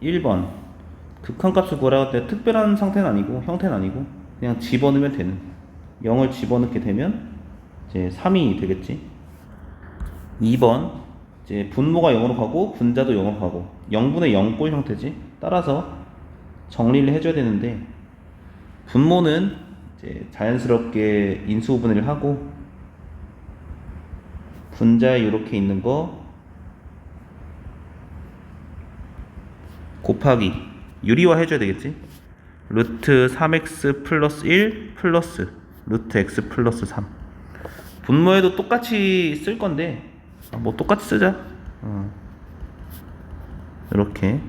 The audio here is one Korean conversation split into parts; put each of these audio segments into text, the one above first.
1번. 극한값을 구하라고 때 특별한 상태는 아니고 형태는 아니고 그냥 집어넣으면 되는. 0을 집어넣게 되면 이제 3이 되겠지. 2번. 이제 분모가 0으로 가고 분자도 0으로 가고 0분의 0꼴 형태지. 따라서 정리를 해줘야 되는데 분모는 이제 자연스럽게 인수분해를 하고 분자에 이렇게 있는 거 곱하기 유리화 해줘야 되겠지? 루트 3x 플러스 1 플러스 루트 x 플러스 3 분모에도 똑같이 쓸 건데 아, 뭐 똑같이 쓰자. 어. 이렇게.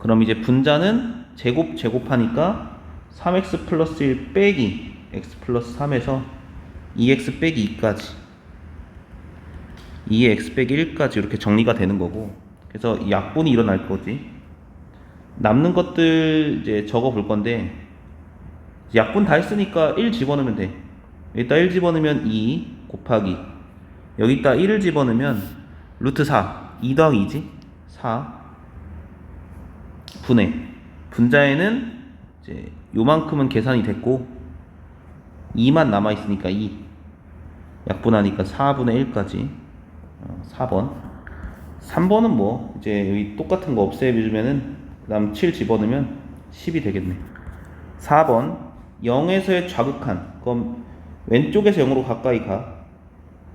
그럼 이제 분자는 제곱 제곱하니까 3x 플러스 1 빼기 x 플러스 3에서 2x 빼기 2까지. 2의 x 빼기 1까지 이렇게 정리가 되는 거고 그래서 이 약분이 일어날 거지. 남는 것들 이제 적어 볼 건데 약분 다 했으니까 1 집어넣으면 돼. 여기다 1 집어넣으면 2 곱하기 여기다 1을 집어넣으면 루트 4 2 더하기 2지? 4 분의. 분자에는 이제 요만큼은 계산이 됐고 2만 남아 있으니까 2 약분하니까 4분의 1까지. 어, 4번 3번은 뭐 이제 여기 똑같은 거 없애주면은 그 다음 7 집어넣으면 10이 되겠네. 4번 0에서의 좌극한 그럼 왼쪽에서 0으로 가까이 가.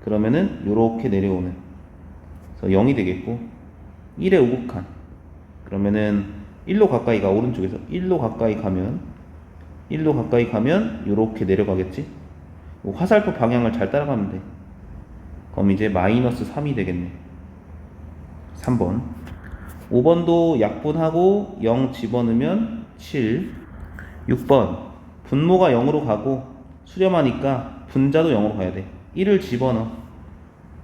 그러면은 요렇게 내려오는. 그래서 0이 되겠고 1의 우극한. 그러면은 1로 가까이 가 오른쪽에서. 1로 가까이 가면 1로 가까이 가면 요렇게 내려가겠지? 요 화살표 방향을 잘 따라가면 돼. 그럼 이제 마이너스 3이 되겠네 3번. 5번도 약분하고 0 집어넣으면 7 6번. 분모가 0으로 가고 수렴하니까 분자도 0으로 가야 돼. 1을 집어넣어.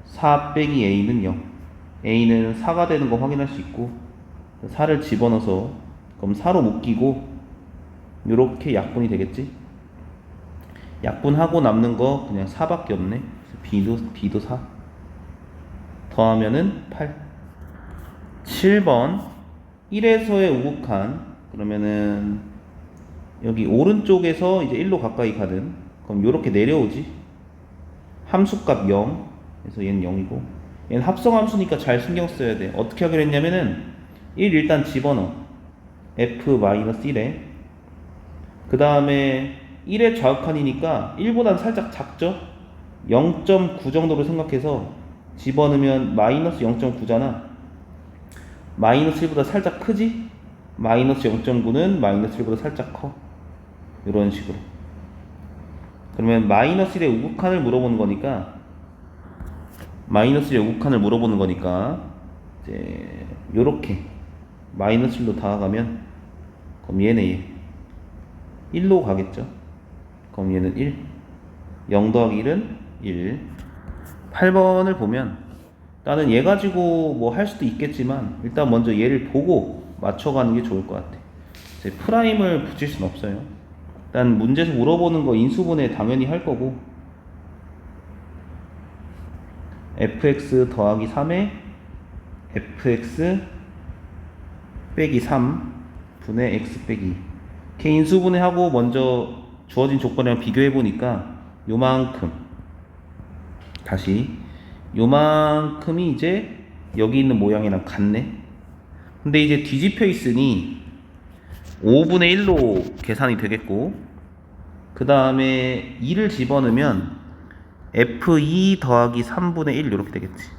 4 빼기 a는 0 a는 4가 되는 거 확인할 수 있고 4를 집어넣어서 그럼 4로 묶이고 이렇게 약분이 되겠지? 약분하고 남는 거 그냥 4밖에 없네. b도, b도 4 더하면은 8 7번. 1에서의 우극한. 그러면은 여기 오른쪽에서 이제 1로 가까이 가든. 그럼 이렇게 내려오지. 함수값 0 그래서 얘는 0이고. 얘는 합성함수니까 잘 신경 써야 돼. 어떻게 하기로 했냐면은 1 일단 집어넣어. F-1에. 그 다음에 1의 좌극한이니까 1보다는 살짝 작죠? 0.9 정도로 생각해서 집어넣으면 마이너스 0.9잖아 마이너스 1보다 살짝 크지? 마이너스 0.9는 마이너스 1보다 살짝 커. 이런 식으로. 그러면 마이너스 1의 우극한을 물어보는 거니까 마이너스 1의 우극한을 물어보는 거니까 이제 요렇게 마이너스 1로 다가가면 그럼 얘네 얘 1로 가겠죠. 그럼 얘는 1. 0 더하기 1은 1. 8번을 보면 나는 얘 가지고 뭐 할 수도 있겠지만 일단 먼저 얘를 보고 맞춰가는 게 좋을 것 같아. 이제 프라임을 붙일 수는 없어요. 일단 문제에서 물어보는 거 인수분해 당연히 할 거고 fx 더하기 3에 fx 빼기 3 분의 x 빼기 2 이렇게 인수분해하고 먼저 주어진 조건이랑 비교해 보니까 요만큼 다시 요만큼이 이제 여기 있는 모양이랑 같네. 근데 이제 뒤집혀 있으니 5분의 1로 계산이 되겠고, 그 다음에 2를 집어넣으면 f2 더하기 3분의 1 이렇게 되겠지.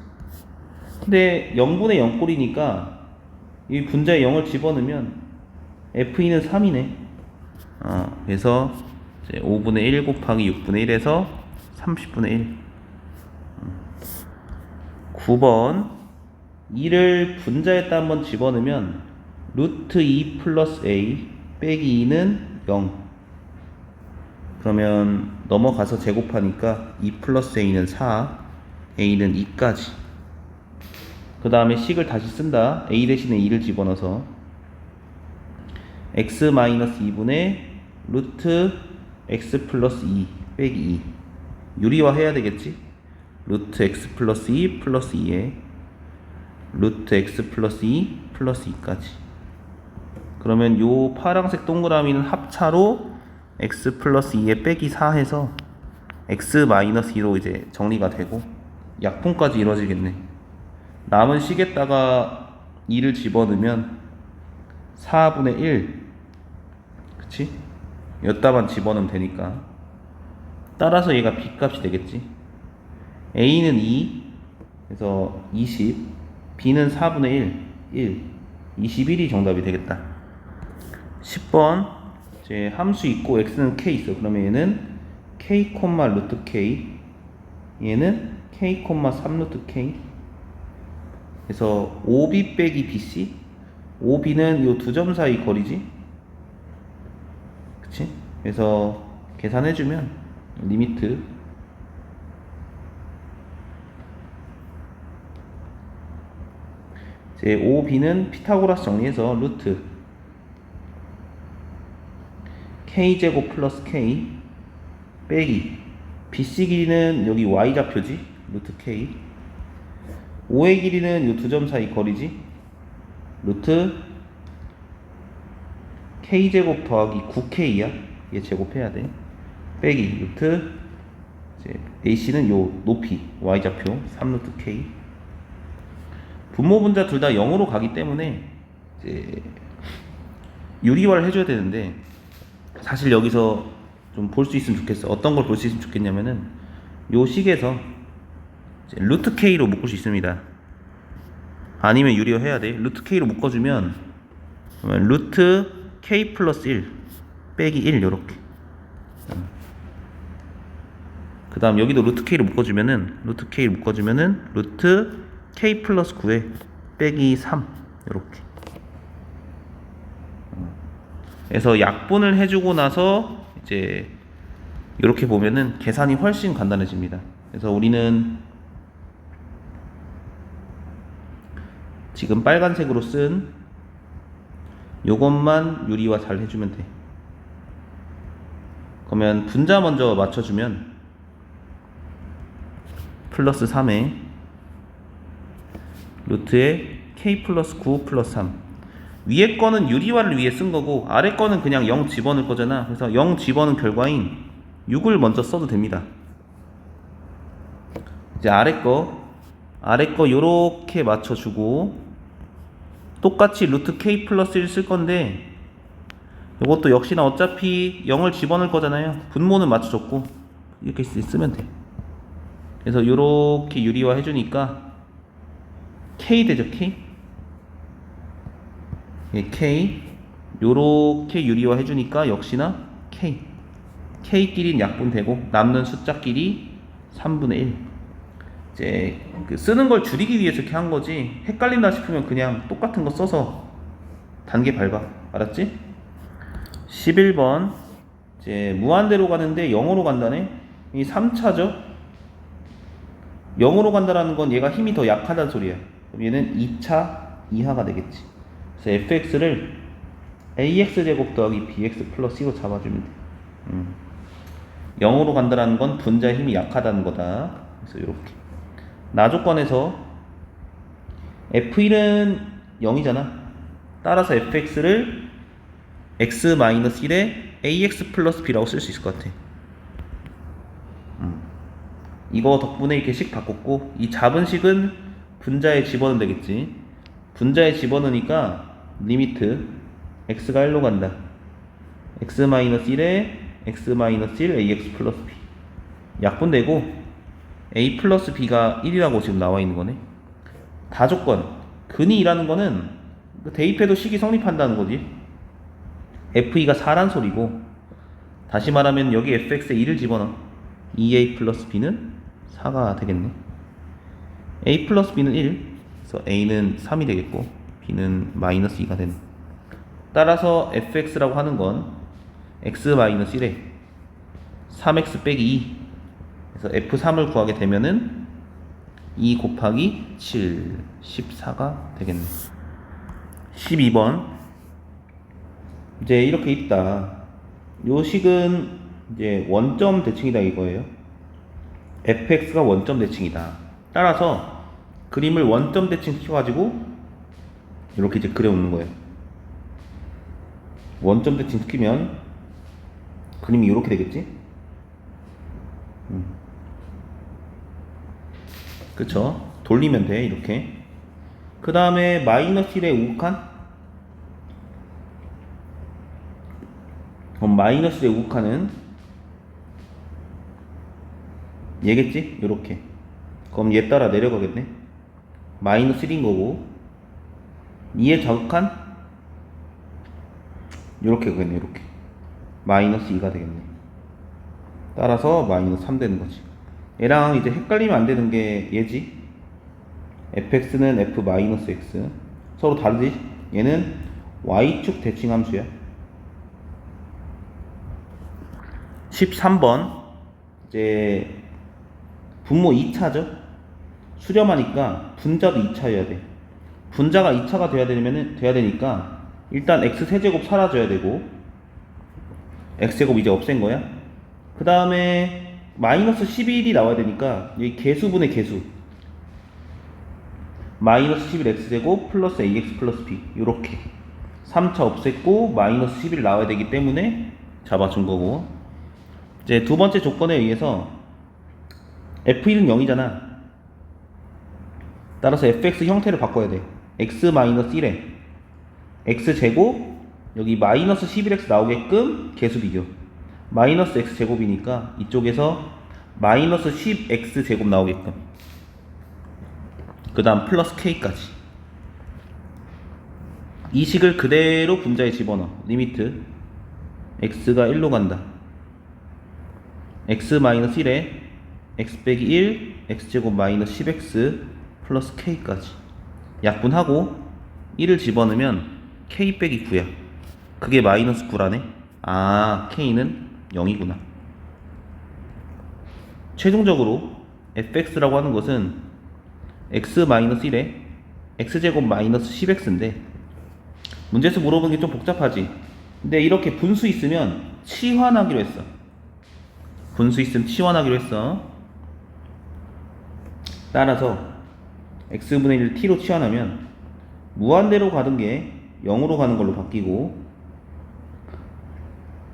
근데 0분의 0꼴이니까 이 분자에 0을 집어넣으면 f2는 3이네. 어, 그래서 이제 5분의 1 곱하기 6분의 1에서 30분의 1. 9번. 2를 분자에다 한번 집어넣으면 루트 2 플러스 a 빼기 2는 0 그러면 넘어가서 제곱하니까 2 플러스 a는 4 a는 2까지. 그 다음에 식을 다시 쓴다. A 대신에 2를 집어넣어서. X 마이너스 2분의 루트 x 플러스 2 빼기 2 유리화 해야 되겠지 루트 x 플러스 2 플러스 2에 루트 x 플러스 2 플러스 2까지. 그러면 요 파란색 동그라미는 합차로 x 플러스 2에 빼기 4 해서 x 마이너스 2로 이제 정리가 되고 약분까지 이루어지겠네. 남은 식에다가 2를 집어넣으면 4분의 1 그치? 여따만 집어넣으면 되니까. 따라서 얘가 b 값이 되겠지 a는 2 그래서 20 b는 4분의 1 1 21이 정답이 되겠다. 10번 이제 함수 있고 x는 k 있어. 그러면 얘는 k, 루트 k 얘는 k, 3 루트 k. 그래서 5b 빼기 bc 5b는 요두점 사이 거리지? 그치? 그래서 계산해주면 리미트 제 5b는 피타고라스 정리해서 루트 k제곱 플러스 k 빼기 bc 길이는 여기 y좌표지 루트 k. 5의 길이는 이 두 점 사이 거리지 루트 k제곱 더하기 9k야. 얘 제곱해야 돼. 빼기 루트 이제 ac는 요 높이 y좌표 3루트 k 분모 분자 둘 다 0으로 가기 때문에 이제 유리화를 해줘야 되는데 사실 여기서 좀 볼 수 있으면 좋겠어. 어떤 걸 볼 수 있으면 좋겠냐면은 요 식에서 루트 k로 묶을 수 있습니다. 아니면 유리화 해야 돼. 루트 k로 묶어주면 루트 k 플러스 1 빼기 1 요렇게. 그 다음 여기도 루트 k로 묶어주면은 루트 k로 묶어주면은 루트 k 플러스 9에 빼기 3 이렇게. 그래서 약분을 해주고 나서 이제 이렇게 보면은 계산이 훨씬 간단해집니다. 그래서 우리는 지금 빨간색으로 쓴 요것만 유리화 잘 해주면 돼. 그러면 분자 먼저 맞춰주면 플러스 3에 루트에 k 플러스 9 플러스 3 위에 거는 유리화를 위해 쓴 거고 아래 거는 그냥 0 집어넣을 거잖아. 그래서 0 집어넣은 결과인 6을 먼저 써도 됩니다. 이제 아래 거 아래 거 요렇게 맞춰주고 똑같이 루트 k 플러스 1 쓸 건데 이것도 역시나 어차피 0을 집어넣을 거잖아요. 분모는 맞춰줬고 이렇게 쓰- 쓰면 돼. 그래서 요렇게 유리화 해주니까 k 되죠 k? 예, k. 요렇게 유리화 해주니까 역시나 k. K끼리는 약분되고 남는 숫자끼리 3분의 1 이제 그 쓰는 걸 줄이기 위해서 이렇게 한 거지 헷갈린다 싶으면 그냥 똑같은 거 써서 단계 밟아. 알았지? 11번. 이제 무한대로 가는데 0으로 간다네? 이 3차죠? 0으로 간다라는 건 얘가 힘이 더 약하다는 소리야 그럼 얘는 2차 이하가 되겠지. 그래서 fx를 ax 제곱 더하기 bx 플러스 2로 잡아주면 돼. 음. 0으로 간다라는 건 분자의 힘이 약하다는 거다. 그래서 이렇게. 나 조건에서 f1은 0이잖아. 따라서 fx를 x-1에 ax 플러스 b라고 쓸 수 있을 것 같아. 음. 이거 덕분에 이렇게 식 바꿨고 이 잡은 식은 분자에 집어넣으면 되겠지. 분자에 집어넣으니까 리미트 x가 1로 간다. x-1에 x-1 ax 플러스 b. 약분되고 a 플러스 b가 1이라고 지금 나와 있는 거네. 다조건. 근이 일하는 거는 그 대입해도 식이 성립한다는 거지. f2가 4란 소리고 다시 말하면 여기 fx에 2를 집어넣어. 2a 플러스 b는 4가 되겠네 a 플러스 b는 1 그래서 a는 3이 되겠고 b는 마이너스 2가 되네 따라서 fx라고 하는 건 x 마이너스 1에 3x 빼기 2 그래서 f3을 구하게 되면은 2 곱하기 7 14가 되겠네. 12번. 이제 이렇게 있다. 요 식은 이제 원점 대칭이다 이거예요. Fx가 원점 대칭이다 따라서 그림을 원점 대칭 시켜가지고 이렇게 이제 그려오는 거예요. 원점 대칭 시키면 그림이 이렇게 되겠지? 음. 그쵸? 돌리면 돼 이렇게. 그 다음에 마이너스 1의 우극한 그럼 마이너스 1의 우극한은 얘겠지? 요렇게 그럼 얘 따라 내려가겠네. 마이너스 1인 거고. 2의 자극한? 요렇게 가겠네 요렇게. 마이너스 2가 되겠네. 따라서 마이너스 3 되는 거지. 얘랑 이제 헷갈리면 안 되는 게 얘지. fx는 f 마이너스 x. 서로 다르지? 얘는 y축 대칭 함수야. 13번. 이제 분모 2차죠 수렴하니까 분자도 2차여야 돼. 분자가 2차가 돼야 되면 돼야 되니까 일단 x 세제곱 사라져야 되고 x 제곱 이제 없앤 거야. 그 다음에 마이너스 11이 나와야 되니까 여기 개수분의 개수. 마이너스 11 x제곱 플러스 ax 플러스 b. 요렇게. 3차 없앴고 마이너스 11 나와야 되기 때문에 잡아준 거고. 이제 두 번째 조건에 의해서 f1은 0이잖아 따라서 fx 형태를 바꿔야 돼. x 마이너스 1에. x제곱 여기 마이너스 11x 나오게끔 개수 비교 마이너스 x제곱이니까 이쪽에서 마이너스 10x제곱 나오게끔. 그 다음 플러스 k까지. 이 식을 그대로 분자에 집어넣어. 리미트. x가 1로 간다. x 마이너스 1에 x 빼기 1 x제곱 마이너스 10x 플러스 k까지. 약분하고 1을 집어넣으면 k 빼기 9야. 그게 마이너스 9라네? 아 k는 0이구나. 최종적으로 fx라고 하는 것은 x 마이너스 1에 x제곱 마이너스 10x인데 문제에서 물어보는 게 좀 복잡하지. 근데 이렇게 분수 있으면 치환하기로 했어. 분수 있으면 치환하기로 했어. 따라서 x분의 1을 t로 치환하면 무한대로 가던 게 0으로 가는 걸로 바뀌고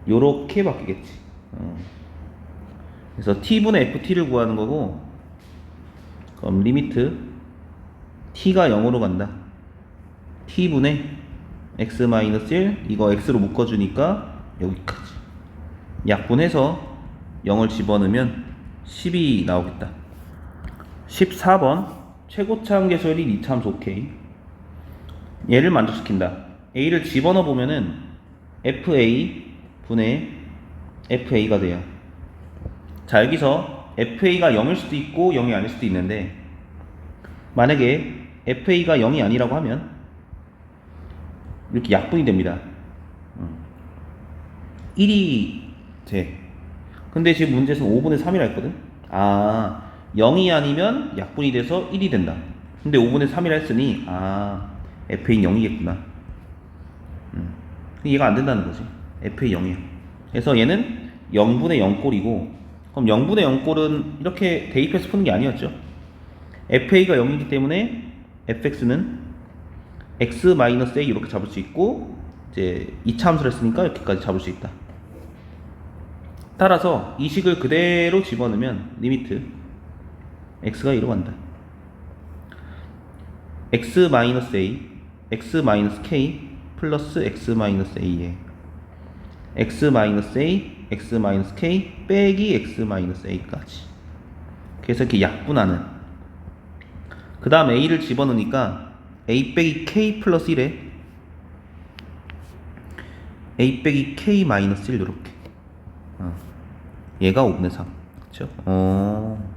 요렇게 바뀌겠지. 어. 그래서 t분의 ft를 구하는 거고 그럼 리미트 t가 0으로 간다. T분의 x-1 이거 x로 묶어주니까 여기까지. 약분해서 0을 집어넣으면 10이 나오겠다. 14번 최고차 한계수열이 2참수 OK 얘를 만족시킨다. A를 집어넣어 보면은 fa 분의 fa가 돼요. 자 여기서 fa가 0일 수도 있고 0이 아닐 수도 있는데 만약에 fa가 0이 아니라고 하면 이렇게 약분이 됩니다. 1이 돼. 근데 지금 문제에서 5분의 3이라 했거든? 아 0이 아니면 약분이 돼서 1이 된다. 근데 5분의 3이라 했으니 아 fa 0이겠구나. 음. 얘가 안 된다는 거지. fa 0이야. 그래서 얘는 0분의 0꼴이고 그럼 0분의 0꼴은 이렇게 대입해서 푸는 게 아니었죠. fa가 0이기 때문에 fx는 x-a 이렇게 잡을 수 있고 이제 2차 함수를 했으니까 이렇게까지 잡을 수 있다. 따라서 이 식을 그대로 집어넣으면 리미트 x가 1로 간다 x-a x-k 플러스 x-a에 x-a x-k 빼기 x-a까지 그래서 이렇게 약분하는 그 다음 a를 집어넣으니까 a 빼기 k 플러스 1에 a 빼기 k 마이너스 1 이렇게 어. 얘가 5분의 3 그쵸? 어.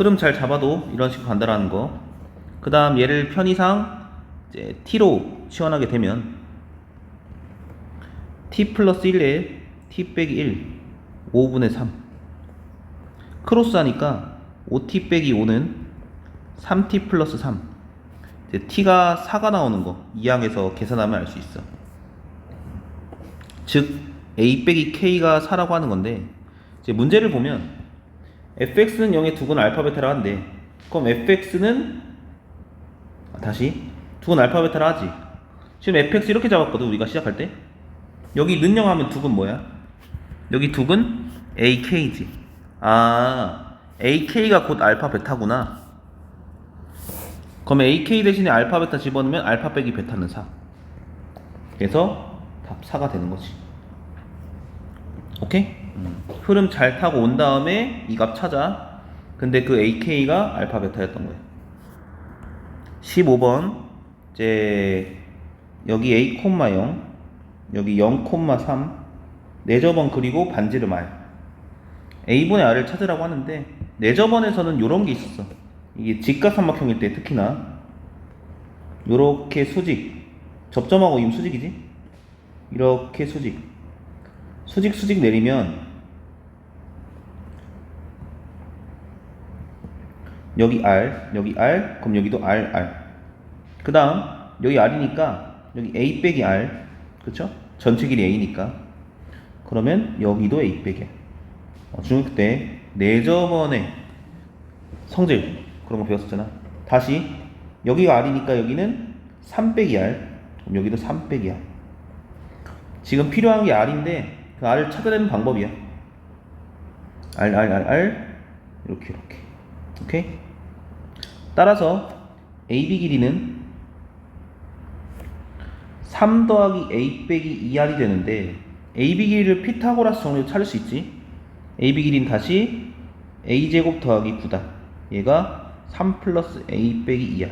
흐름 잘 잡아도 이런 식으로 간다라는 거. 그 다음 얘를 편의상 이제 t로 치환하게 되면 t 플러스 1에 t 빼기 1 5분의 3 크로스 하니까 5t 빼기 5는 3t 플러스 3 이제 t가 4가 나오는 거. 이 항에서 계산하면 알 수 있어. 즉 a 빼기 k가 4라고 하는 건데 이제 문제를 보면 fx는 0에 두고는 알파 베타라 한데 그럼 fx는 다시 두근 알파 베타를 하지. 지금 fx 이렇게 잡았거든 우리가 시작할 때. 여기 는영하면 두근 뭐야? 여기 두근 ak지. 아 ak가 곧 알파 베타구나. 그러면 ak 대신에 알파 베타 집어넣으면 알파 빼기 베타는 4. 그래서 답 4가 되는 거지. 오케이? 흐름 잘 타고 온 다음에 이 값 찾아. 근데 그 ak가 알파 베타였던 거야. 15번. 이제 여기 a, 0 여기 0,3 내저번 그리고 반지름 r a분의 r을 찾으라고 하는데 내저번에서는 이런 게 있었어. 이게 직각삼각형일 때 특히나. 요렇게 수직. 접점하고 임 수직이지? 이렇게 수직. 수직 수직 내리면 여기 R, 여기 R, 그럼 여기도 R, R. 그 다음, 여기 R이니까, 여기 A 빼기 R. 그쵸? 전체 길이 A니까. 그러면 여기도 A 빼기야. 어, 중학교 때, 내저번에 성질, 그런 거 배웠었잖아. 다시, 여기가 R이니까 여기는 3 빼기 R. 그럼 여기도 3 빼기 R. 지금 필요한 게 R인데, 그 R을 찾아내는 방법이야. R, R, R, R. 이렇게, 이렇게. 오케이? 따라서 AB 길이는 3 더하기 A 빼기 2R이 되는데 AB 길이를 피타고라스 정리로 찾을 수 있지? AB 길이는 다시 A제곱 더하기 9다. 얘가 3 플러스 A 빼기 2R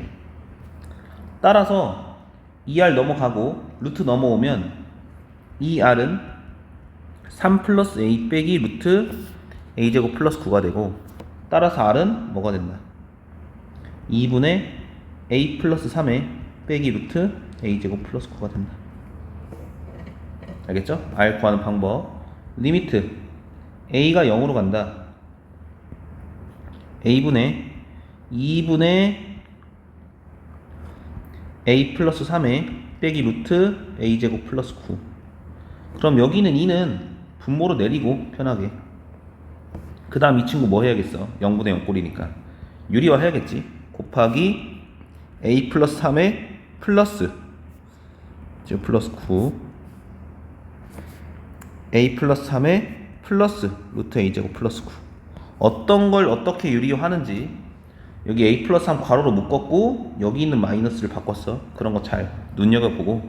따라서 2R 넘어가고 루트 넘어오면 2R은 3 플러스 A 빼기 루트 A제곱 플러스 9가 되고 따라서 R은 뭐가 된다 2분의 a 플러스 3의 빼기 루트 a제곱 플러스 9가 된다. 알겠죠? r 구하는 방법. 리미트 a가 0으로 간다. a분의 2분의 a 플러스 3의 빼기 루트 a제곱 플러스 9. 그럼 여기는 2는 분모로 내리고 편하게. 그 다음 이 친구 뭐 해야겠어? 0분의 0꼴이니까. 유리화 해야겠지. 곱하기 a 플러스 3의 플러스 지금 플러스 9 a 플러스 3의 플러스 루트 a 제곱 플러스 9 어떤 걸 어떻게 유리화하는지 여기 a 플러스 3 괄호로 묶었고 여기 있는 마이너스를 바꿨어. 그런 거 잘 눈여겨보고.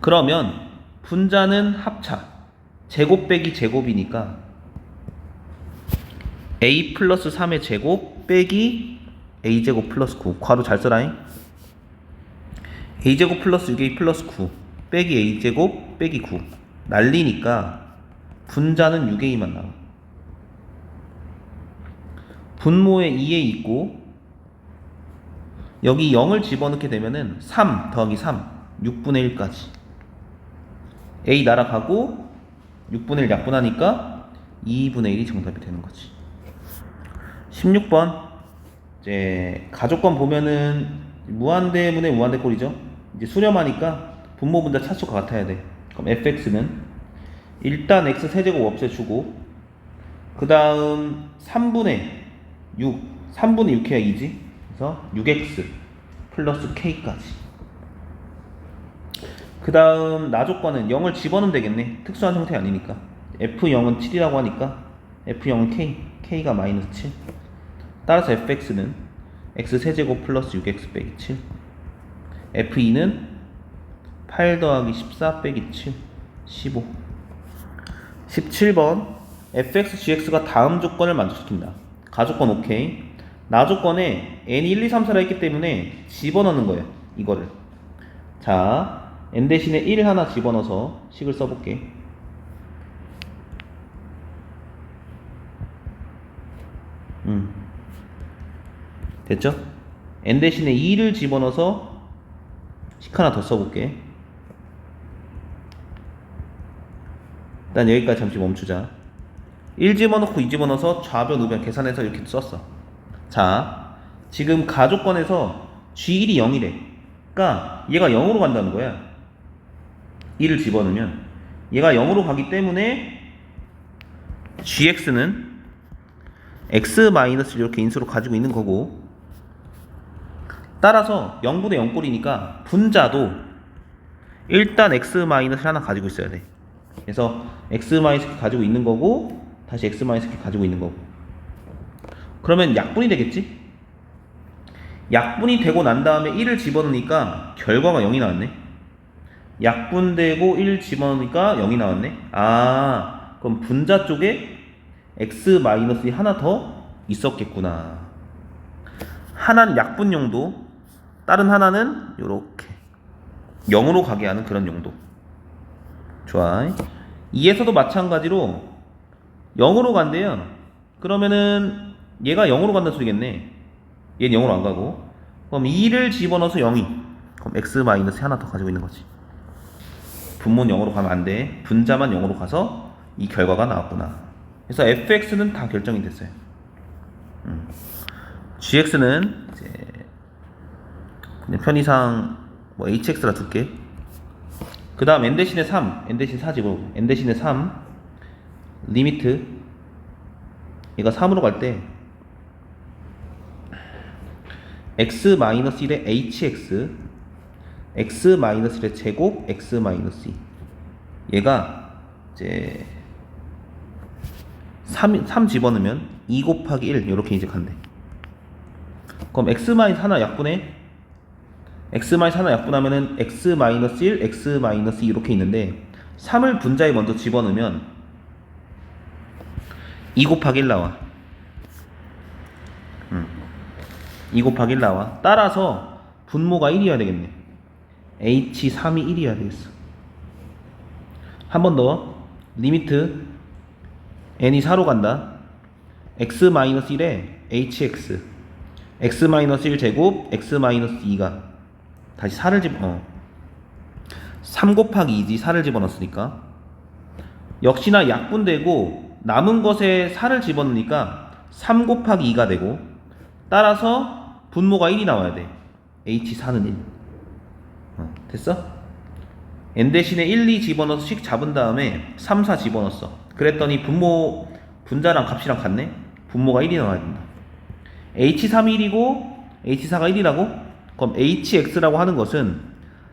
그러면 분자는 합차 제곱 빼기 제곱이니까 a 플러스 3의 제곱 빼기 a제곱 플러스 9 괄호 잘 써라잉. A제곱 플러스 6a 플러스 9 빼기 a제곱 빼기 9 난리니까 분자는 6a만 나와. 분모에 2a 있고 여기 0을 집어넣게 되면은 3 더하기 3 6분의 1까지. A 날아가고 6분의 1 약분하니까 2분의 1이 정답이 되는 거지. 16번 이제 가족권 보면은 무한대문의 무한대 꼴이죠. 이제 수렴하니까 분모 분자 차수가 같아야 돼. 그럼 fx는 일단 x 세제곱 없애주고 그 다음 3분의 6 3분의 6 해야 2지? 그래서 6x 플러스 k까지. 그 다음 나조건은 0을 집어넣으면 되겠네. 특수한 형태 아니니까. f0은 7이라고 하니까 f0은 k k가 마이너스 7 따라서 fx는 x 세제곱 플러스 6x 빼기 7 f2는 8 더하기 14 빼기 7 15 17번 fx, gx가 다음 조건을 만족시킨다. 가조건 오케이. 나조건에 n 1, 2, 3, 4라 했기 때문에 집어넣는 거예요 이거를. 자 n 대신에 1 하나 집어넣어서 식을 써볼게. 음. 됐죠? n 대신에 2를 집어넣어서 식 하나 더 써볼게. 일단 여기까지 잠시 멈추자. 1 집어넣고 2 집어넣어서 좌변, 우변 계산해서 이렇게 썼어. 자, 지금 가족권에서 G1이 0이래. 그러니까 얘가 0으로 간다는 거야. 2를 집어넣으면 얘가 0으로 가기 때문에 GX는 X 마이너스 이렇게 인수로 가지고 있는 거고 따라서 0분의 0꼴이니까 분자도 일단 x 마이너스 하나 가지고 있어야 돼. 그래서 x 마이너스 가지고 있는 거고 다시 x 마이너스 가지고 있는 거고. 그러면 약분이 되겠지? 약분이 되고 난 다음에 1을 집어넣으니까 결과가 0이 나왔네. 약분되고 1 집어넣으니까 0이 나왔네. 아, 그럼 분자 쪽에 x 마이너스 하나 더 있었겠구나. 하나는 약분 용도, 다른 하나는 요렇게 0으로 가게 하는 그런 용도. 좋아. 2에서도 마찬가지로 0으로 간대요. 그러면은 얘가 0으로 간다는 소리겠네. 얘는 0으로 안 가고. 그럼 2를 집어넣어서 0이. 그럼 x 마이너스 하나 더 가지고 있는 거지. 분모는 0으로 가면 안 돼. 분자만 0으로 가서 이 결과가 나왔구나. 그래서 fx는 다 결정이 됐어요. 음. gx는 이제 편의상 뭐 hx라 둘게. 그 다음 n 대신에 3, n 대신 4 집어. n 대신에 3 리미트. 얘가 3으로 갈 때 x 마이너스 1의 hx x 마이너스 1의 제곱 x 마이너스 2 얘가 이제 3, 3 집어넣으면 2 곱하기 1 이렇게 이제 간대. 그럼 x 마이너스 하나 약분해 x 마이너스 하나 약분하면은 x 마이너스 1 x 마이너스 2 이렇게 있는데 3을 분자에 먼저 집어넣으면 2 곱하기 1 나와. 음. 2 곱하기 1 나와. 따라서 분모가 1이어야 되겠네. H3이 1이어야 되겠어. 한 번 더. 리미트 n이 4로 간다. X 1에 hx x. 1 제곱 x 2가 다시 4를 집 어. 3 곱하기 2지 4를 집어넣었으니까 역시나 약분되고 남은 것에 4를 집어넣으니까 3 곱하기 2가 되고 따라서 분모가 1이 나와야 돼 h4는 1 어, 됐어? n 대신에 1, 2 집어넣어서 식 잡은 다음에 3, 4 집어넣었어. 그랬더니 분모 분자랑 값이랑 같네. 분모가 1이 나와야 된다. h3이 1이고 h4가 1이라고? 그럼 hx라고 하는 것은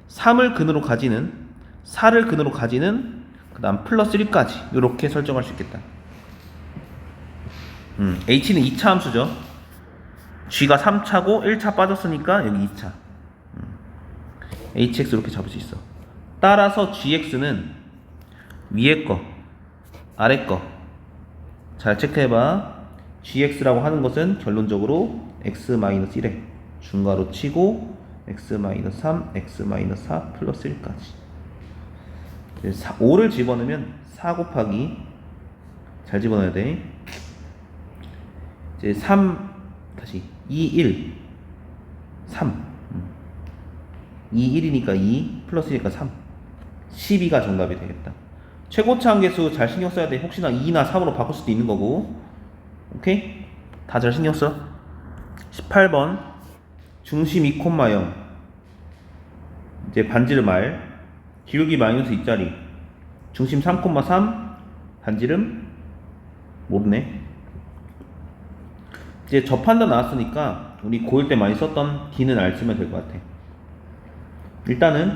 3을 근으로 가지는 4를 근으로 가지는 그 다음 플러스 1까지 이렇게 설정할 수 있겠다. 음, h는 2차 함수죠. g가 3차고 1차 빠졌으니까 여기 2차. hx 이렇게 잡을 수 있어. 따라서 gx는 위에 거, 아래 거. 잘 체크해봐. gx라고 하는 것은 결론적으로 x-1에 중괄호 치고 x-3, x-4 플러스 1까지. 5를 집어넣으면 4 곱하기 잘 집어넣어야 돼. 이제 3 다시 2, 1 3 2, 1이니까 2 플러스니까 3 12가 정답이 되겠다. 최고차 한계수 잘 신경 써야 돼. 혹시나 2나 3으로 바꿀 수도 있는 거고. 오케이? 다 잘 신경 써. 18번 중심 2,0 이제 반지름 R 기울기 마이너스 2짜리. 중심 3,3 반지름 모르네. 이제 접한다 나왔으니까 우리 고1 때 많이 썼던 D는 알 쓰면 될 것 같아. 일단은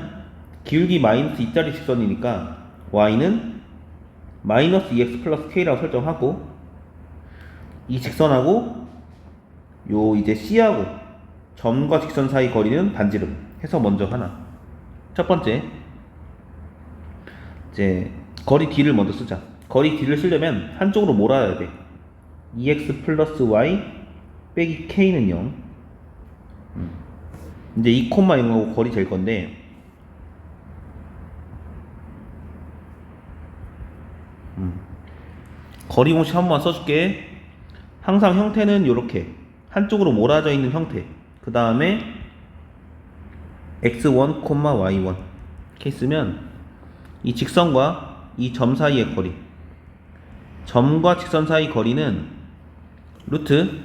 기울기 마이너스 2짜리 직선이니까 y는 마이너스 2x 플러스 k라고 설정하고 이 직선하고 요 이제 c하고 점과 직선 사이 거리는 반지름. 해서 먼저 하나. 첫 번째. 이제 거리 d를 먼저 쓰자. 거리 d를 쓰려면 한쪽으로 몰아야 돼. 2x 플러스 y 빼기 k는 0 이제 2, 0하고 거리 잴 건데. 음. 거리 공식 한 번만 써줄게. 항상 형태는 이렇게. 한쪽으로 몰아져 있는 형태 그 다음에 x1, y1 이렇게 쓰면 이 직선과 이 점 사이의 거리 점과 직선 사이 거리는 루트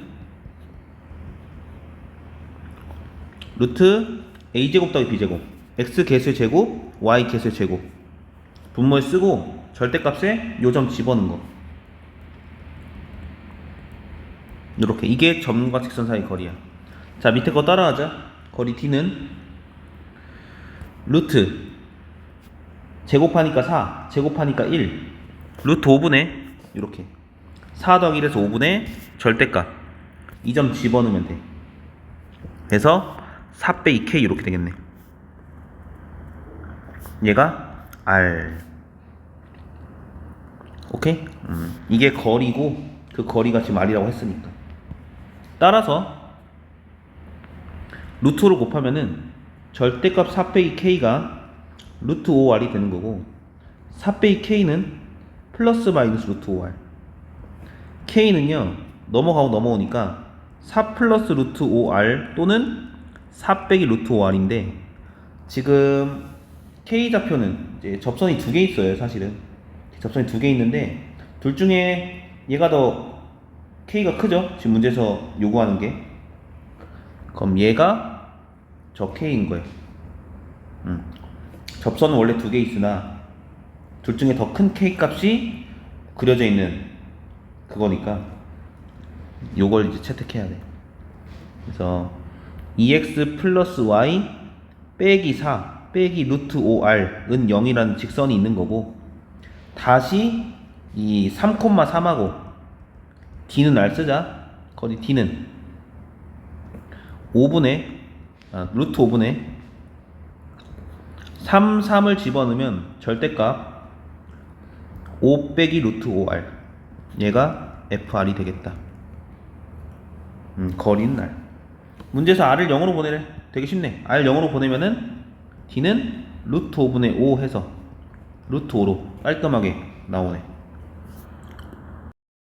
루트 a제곱 더하기 b제곱 x 개수의 제곱 y 개수의 제곱 분모에 쓰고 절대값에 요점 집어넣은 거. 이렇게. 이게 점과 직선 사이 거리야 자 밑에 거 따라하자 거리 D는 루트 제곱하니까 4, 제곱하니까 1, 루트 5분의 이렇게 4 더하기 1에서 5분의 절대값 이 점 집어넣으면 돼. 그래서 4 빼기 K 이렇게 되겠네. 얘가 R. 오케이? 음, 이게 거리고 그 거리가 지금 R이라고 했으니까. 따라서 루트로 곱하면은 절대값 4 빼기 K가 루트 5R이 되는 거고 4 빼기 K는 플러스 마이너스 루트 5R K는요 넘어가고 넘어오니까 4 플러스 루트 5R 또는 4 빼기 루트 5R인데 지금 K 좌표는 이제 접선이 두 개 있어요 사실은. 접선이 두 개 있는데 둘 중에 얘가 더 K가 크죠? 지금 문제에서 요구하는 게 그럼 얘가 저 K인 거예요 음. 접선은 원래 두 개 있으나 둘 중에 더 큰 K 값이 그려져 있는 그거니까 요걸 이제 채택해야 돼. 그래서 2x 플러스 y 빼기 4 빼기 루트 5r은 0이라는 직선이 있는 거고 다시 이 3,3하고 d는 r 쓰자. 거리 d는 5분의 아, 루트 5분의 3, 3을 집어넣으면 절대값 5 빼기 루트 5r 얘가 fr이 되겠다. 음, 거리는 r 문제에서 r을 0으로 보내래. 되게 쉽네. R 0으로 보내면은 d는 루트 5분의 5 해서 루트 5로 깔끔하게 나오네